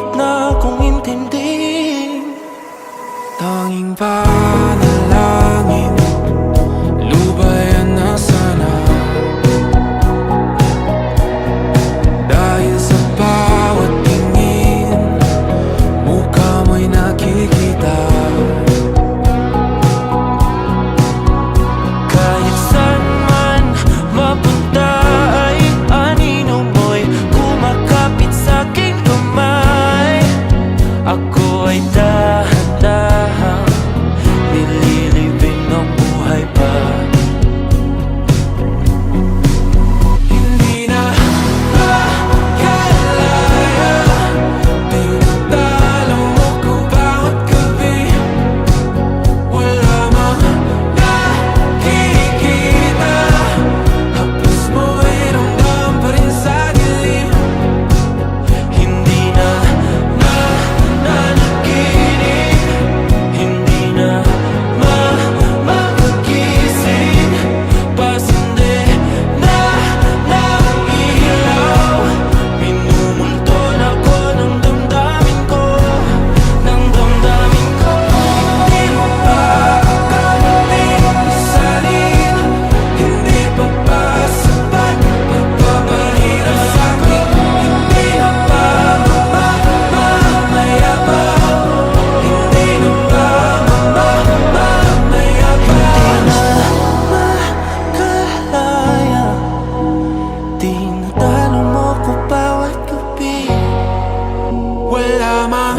Hirap na kong intindihin Tanging panalangin vuela más.